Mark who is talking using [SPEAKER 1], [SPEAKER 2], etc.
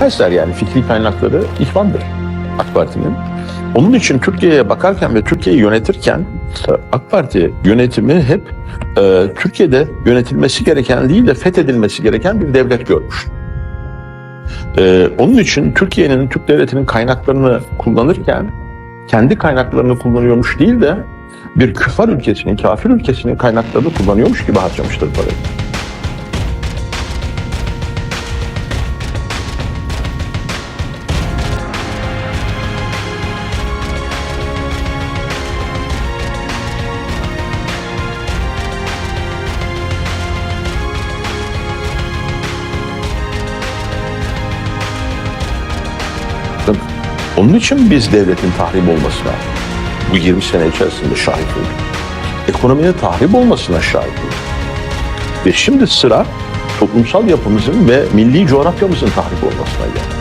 [SPEAKER 1] Mesela yani fikri kaynakları ihvandır AK Parti'nin. Onun için Türkiye'ye bakarken ve Türkiye'yi yönetirken e, AK Parti yönetimi hep e, Türkiye'de yönetilmesi gereken değil de fethedilmesi gereken bir devlet görmüş. E, onun için Türkiye'nin, Türk devletinin kaynaklarını kullanırken kendi kaynaklarını kullanıyormuş değil de bir küfar ülkesinin, kafir ülkesinin kaynaklarını kullanıyormuş gibi harcamıştır parayı. Onun için biz devletin tahrip olmasına bu 20 sene içerisinde şahit olduk. Ekonominin tahrip olmasına şahit olduk. Ve şimdi sıra toplumsal yapımızın ve milli coğrafyamızın tahrip olmasına geldi.